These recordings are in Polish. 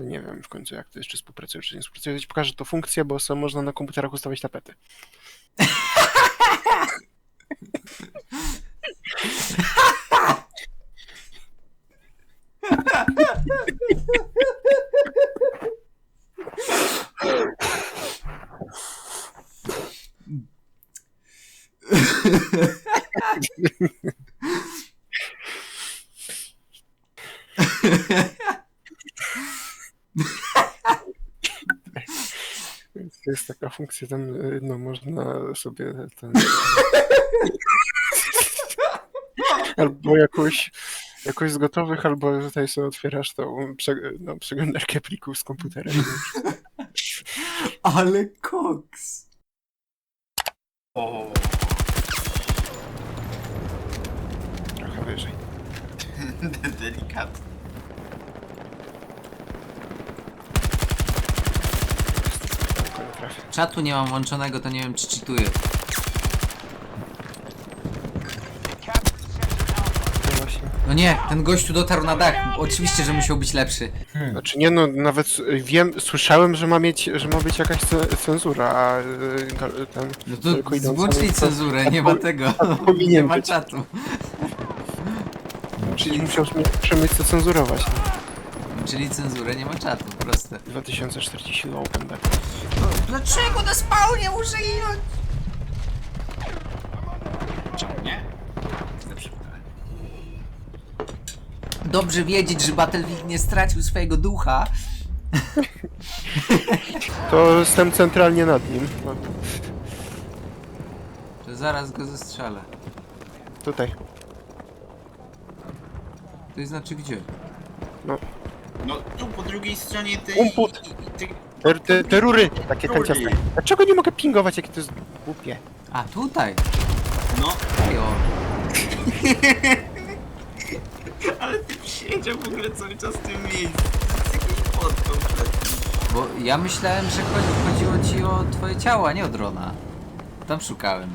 Nie wiem w końcu jak to jest, czy współpracuje, czy nie współpracuje. Ci pokażę to funkcję, bo sam można na komputerach ustawiać tapety. Więc funkcja, tam y, no, można sobie ten... albo jakąś, jakoś z gotowych, albo tutaj sobie otwierasz tą prze, no, przeglądarkę plików z komputerem. Ale koks. O, Trochę wyżej. delikatnie. Tylko nie trafię. Czatu nie mam włączonego, to nie wiem czy czytuję. No właśnie. No nie, ten gościu dotarł na dach. Oczywiście, że musiał być lepszy. Znaczy nie no, nawet s- wiem, słyszałem, że ma mieć, że ma być jakaś ce- cenzura, a y, ga- ten... No to idąc włączyli samym- cenzurę, nie ma tego. powinien Nie ma być. czatu. Czyli musiał przemyć co cenzurować. Czyli cenzurę, nie ma czatu, proste. 2040 low będę. Dlaczego na spawnie muszę iść? Czemu nie? Dobrze wiedzieć, że Battlefield nie stracił swojego ducha. To jestem centralnie nad nim. No, To zaraz go zestrzelę. tutaj. To znaczy gdzie? No, No tu po drugiej stronie tej... Umput. tej- te, te, te rury takie Rury. kanciaste. Dlaczego nie mogę pingować, jakie to jest głupie? A tutaj. No, Jo. ale ty siedział w ogóle cały czas w tym miejscu. To jest jakiś bot kompletny. Bo ja myślałem, że chodzi, chodziło ci o twoje ciało, a nie o drona. Tam szukałem.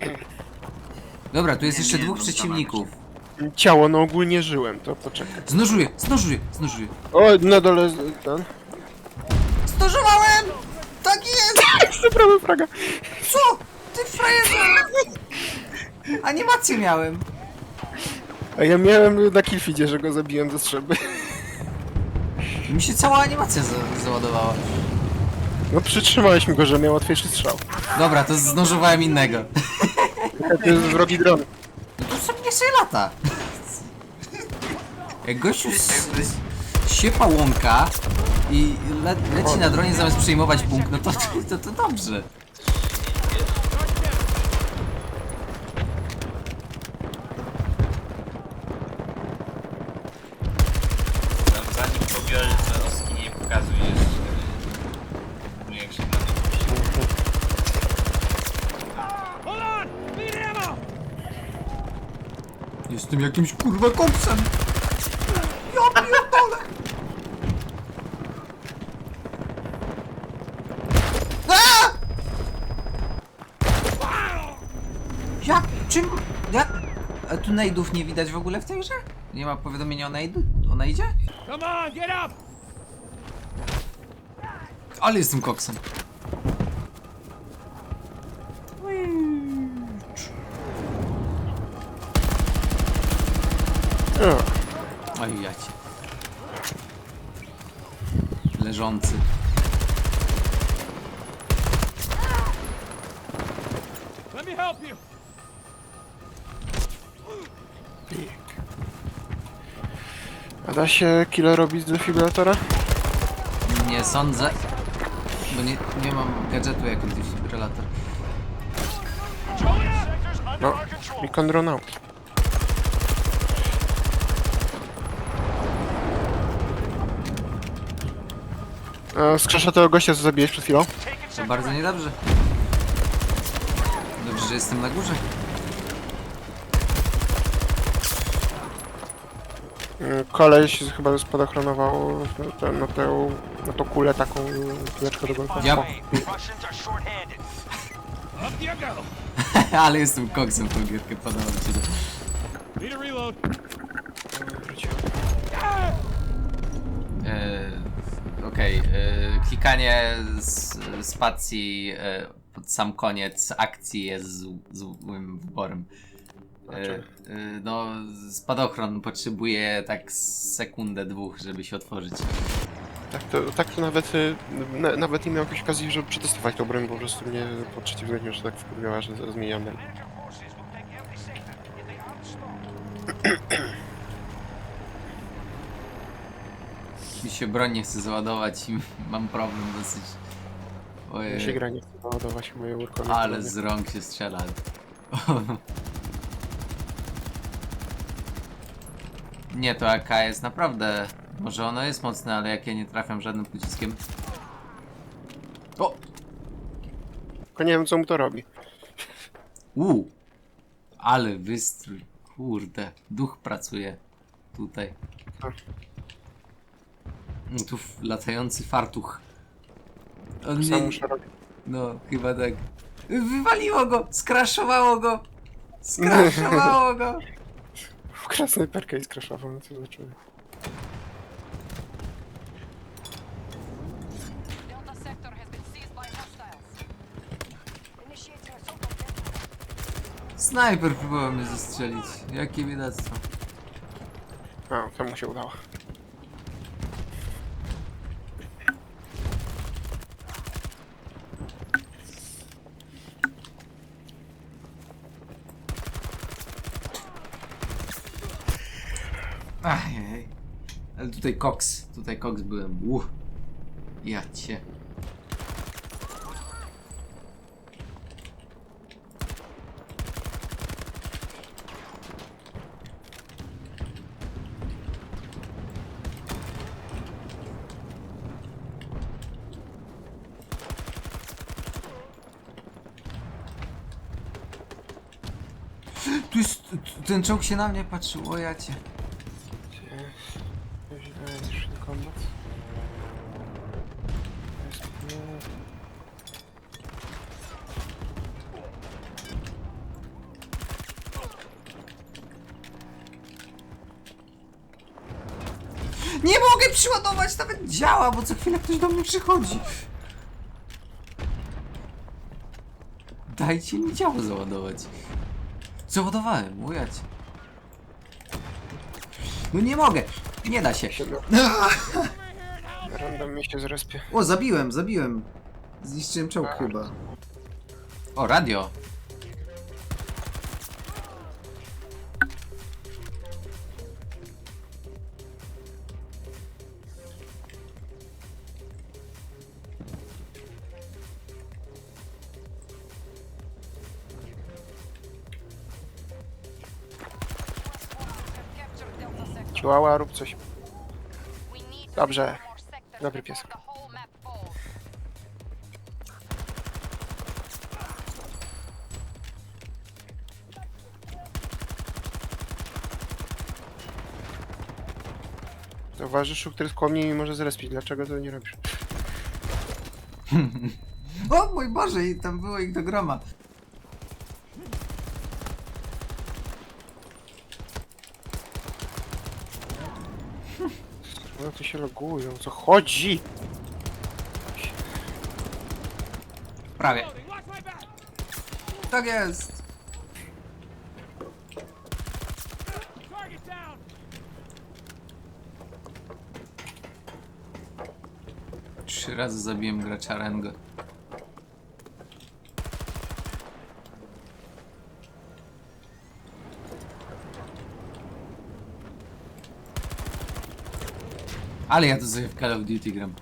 Dobra, tu jest Nie, jeszcze nie, dwóch no, przeciwników. Ciało, no ogólnie żyłem, to poczekaj. Znożuję, znożuję, znożuję. O, na dole z- ten. Znożowałem! Tak jest! Zabrałem fraga. Co? Ty frajerze! Animację miałem. A ja miałem na killfeedzie, że go zabiłem ze strzelby. Mi się cała animacja za załadowała. No przytrzymałeś mi go, że miał łatwiejszy strzał. Dobra, to znożowałem innego. To jest wrogi dron. Sobie lata. Jak gościu siepa łąka i le leci na dronie zamiast przejmować punkt, no to, to, to dobrze. No, zanim pobiorę te oski, nie pokazujesz e, jak się na to Jestem jakimś kurwa koksem. Ja pierdolę. A! Jak? Czym? Jak? A tu najdów nie widać w ogóle w tej grze? Nie ma powiadomienia o najdu? O najdzie? Come on, get up! Ale jestem koksem. O, Oj, jacie. Leżący. Let me help you! a da się kilo robić z defibrylatora? Nie sądzę. Bo nie, nie mam gadżetu jako defibrylator. No, Recon E, Skrzesza tego gościa, co zabiłeś przed chwilą. To bardzo niedobrze. Dobrze, że jestem na górze. E, Koleś chyba spadochronował tę- na, tę, na tą kulę taką kuleczkę do golfa. Go! Ale jestem koksem tą gierkę, podoba mi się Okej, y, klikanie z spacji y, pod sam koniec akcji jest zł- złym wyborem. Y, Dlaczego? y, no, spadochron potrzebuje tak sekundę, dwóch, żeby się otworzyć. Tak to, tak to nawet, y, na, nawet nie miał jakiejś okazji, żeby przetestować tą broń, po prostu mnie po trzecim zdaniu, że tak wkurwiała, że zmieniam się broń nie chce załadować i mam problem dosyć. Mi się Ojej, gra nie chce naładować moje urkowe. ale z rąk się strzela. Nie, to AK jest naprawdę... Może ono jest mocne, ale jak ja nie trafiam żadnym pociskiem... O! Tylko nie wiem, co mu to robi. Uuu! Ale wystrój. Kurde. Duch pracuje. Tutaj. Co? No Tu latający fartuch. On Sam nie... muszę robić. No, chyba tak. Wywaliło go! Skraszowało go! Skraszowało go! Ukradł snajperkę i skraszował, no co za człowiek. Delta sector has been seized by hostiles. Initiating assault on Snajper próbował mnie zastrzelić. Jakie biedactwo. A, to mu się udało. Ajej. Ale tutaj koks. Tutaj koks byłem. Uch. Ja cię. Tu jest, ten czołg się na mnie patrzył, o ja cię. Działa, bo co chwilę ktoś do mnie przychodzi. Dajcie mi działo załadować. Załadowałem, ujać. No nie mogę, nie da się. Się do... Random mi się zrespie. O, zabiłem, zabiłem. Zniszczyłem czołg chyba. O, radio. Chihuahua, rób coś. Dobrze. Dobry piesek. Towarzyszu, który skłamnie mi może zrespić. Dlaczego to nie robisz? O mój Boże, i tam było ich do groma. No to się logują, co chodzi? Prawie. Tak jest. Trzy razy zabiłem gracza Rengo. Ale ja to sobie w Call of Duty gram.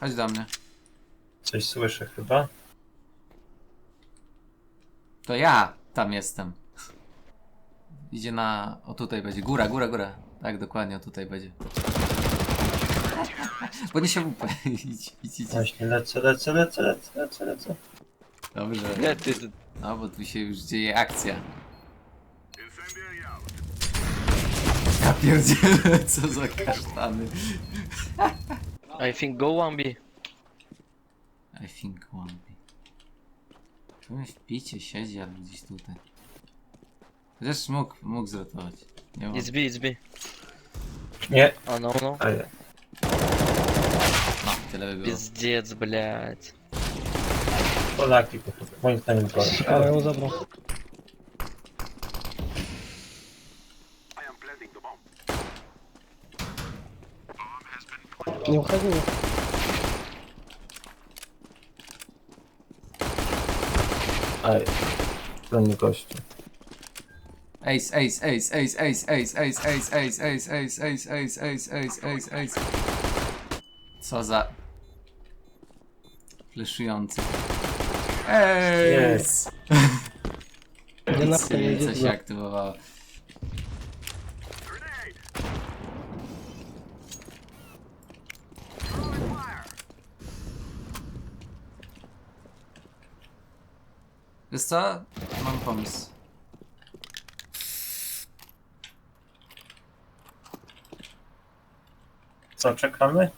Chodź do mnie. Coś słyszę chyba. To ja tam jestem. Idzie na... O tutaj będzie. Góra, góra, góra. Tak, dokładnie, o tutaj będzie. Podniesie WP. idź, idź, idź. Właśnie lecę, lecę, lecę, lecę, lecę, lecę. Dobrze. Nie, ty, No, bo tu się już dzieje akcja. Ja pierdzielę, co za kasztany. I think go one B. I think one be. Tu w picie siedzi albo gdzieś tutaj. Де ж мог, мог зратувати. It's B, it's B. Нет. А, ну ну. А, я. На, тебе вибило. Пиздец, блядь. Куда кипу? Вон там не А, его забрал. Не уходи. Ай, он не косит. Ace, ace, ace, ace, ace, ace, ace, ace, ace, ace, ace, ace, ace, ace, ace, ace, ace. Co za... Fleszujący. Ace! Nie na to nie Co się idzie. aktywowało. Wiesz co? Mam pomysł. Co, czekamy?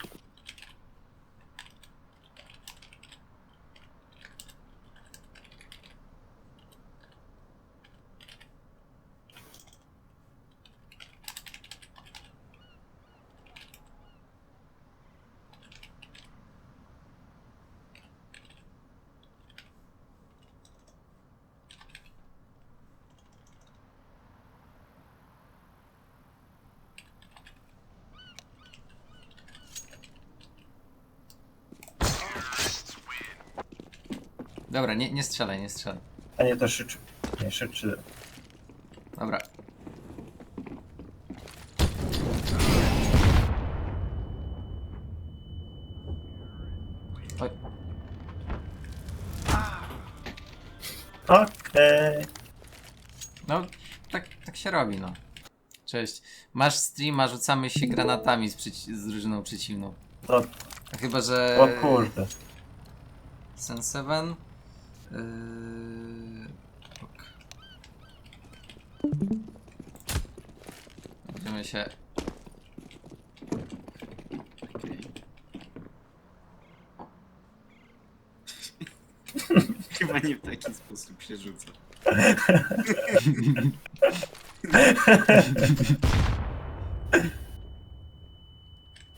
Dobra, nie, nie strzelaj, nie strzelaj. A nie, to szyczy. Nie, szyczy. Dobra. Oj, Okej. no, tak, tak się robi, no. Cześć. Masz streama, rzucamy się granatami z, przeci- z drużyną przeciwną. A chyba, że... o kurde. Sen 7. Ok. Będziemy się. Chyba nie w taki sposób się rzuca.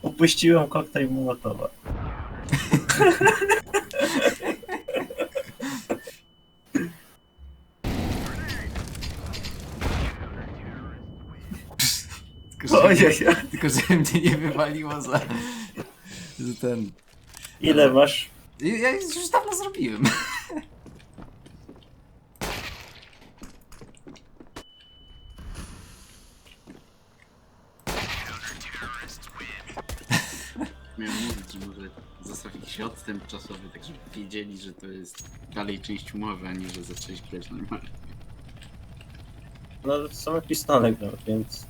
Upuściłem koktajl Mołotowa. Tylko, że, Ojej, tylko że mnie nie wywaliło za. za ten. ile masz? Ja już dawno zrobiłem. Miałem mówić, że może został jakiś odstęp czasowy, tak żeby wiedzieli, że to jest dalej część umowy, a nie że zaczęłeś grać normalnie. No, same pistole gram, więc...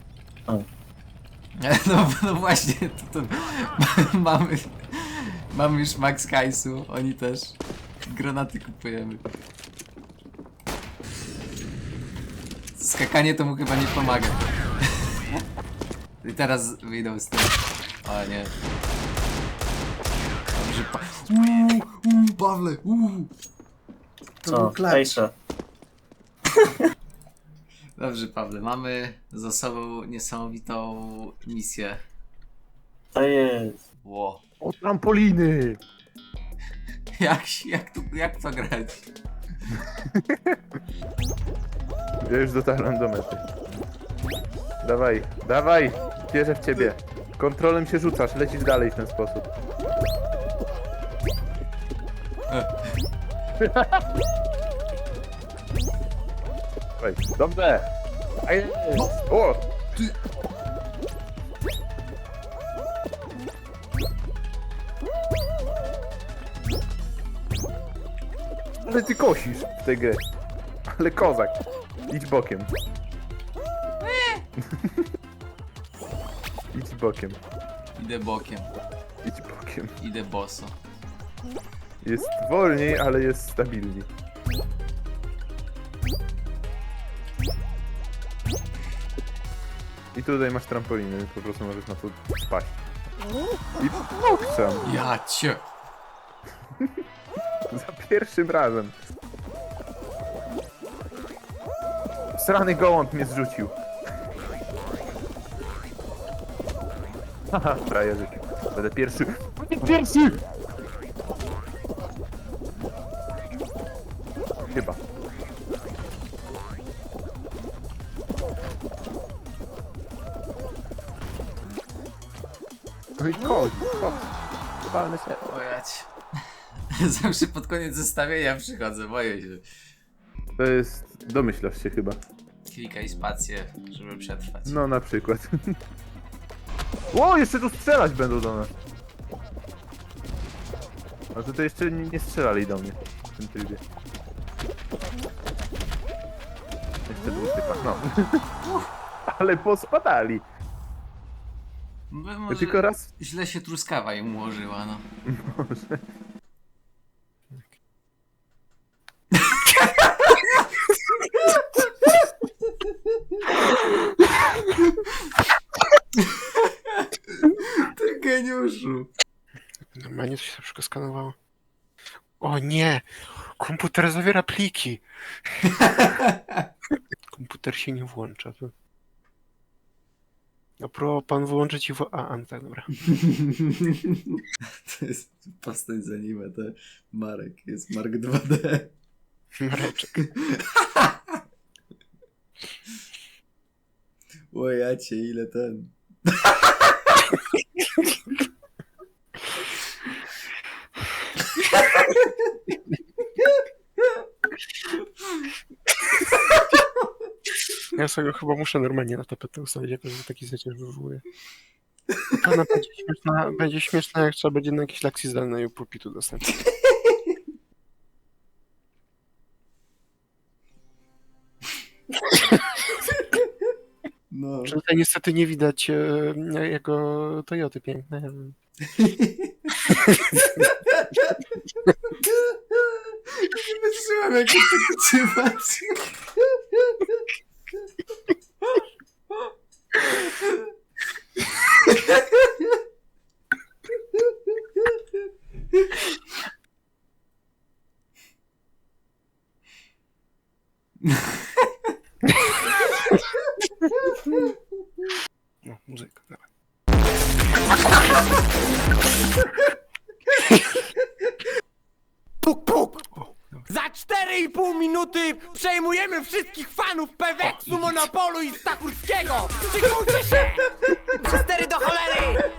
No, no właśnie, to, to mamy. Mamy już max hajsu, oni też. Granaty kupujemy. Skakanie to mu chyba nie pomaga. I teraz wyjdą z tym. O nie. Dobrze, pa... Uuu, uuu, Pawle, uuu. To był Co? klacz. Fejsa. Dobrze, Pawle, mamy za sobą niesamowitą misję. To jest. Ło. O trampoliny! Jak, się- jak, tu, jak to grać? Ja już dotarłem do mety. Dawaj, dawaj! Wierzę w ciebie. Kontrolem się rzucasz, lecisz dalej w ten sposób. Oj, dobrze! A jest! O! Ale ty kosisz w tej grze. Ale kozak. Idź bokiem. Idź bokiem. Idę bokiem, Idź bokiem. idę boso. Jest wolniej, ale jest stabilniej. I tutaj masz trampoliny, po prostu możesz na to spaść. I pokrzam Ja cię. za pierwszym razem. Srany gołąb mnie zrzucił. Haha, frajerzy. Będę pierwszy. Będę pierwszy! Chyba. Zawsze pod koniec zestawienia przychodzę, boję się. To jest... Domyślasz się chyba. Klikaj spację, żeby przetrwać. No na przykład. O, jeszcze tu strzelać będą do nas. A to, to jeszcze nie, nie strzelali do mnie w tym trybie. Jeszcze dwóch typa, no. Ale pospadali. Bo może tylko raz... źle się truskawa im ułożyła, no. Może. Ty geniuszu. Normalnie coś się wszystko skanowało. O nie! Komputer zawiera pliki! Komputer się nie włącza. To... No pro, pan wyłączyć i... Wo- a, a, no tak, dobra. To jest postać z anime, to Marek, jest Mark 2D. Mareczek. O ja cię, ile ten. Ja sobie chyba muszę normalnie na tapetę ustawić, jakoś że taki zacier wywołuje. To na będzie śmieszne, będzie śmieszne, jak trzeba będzie na jakieś lekcje zdalnej u pulpitu dostępne. No. Że tutaj niestety nie widać e, jego Toyoty piękne. Nie wytrzymam, jak to Szykujcie się! Cztery do cholery!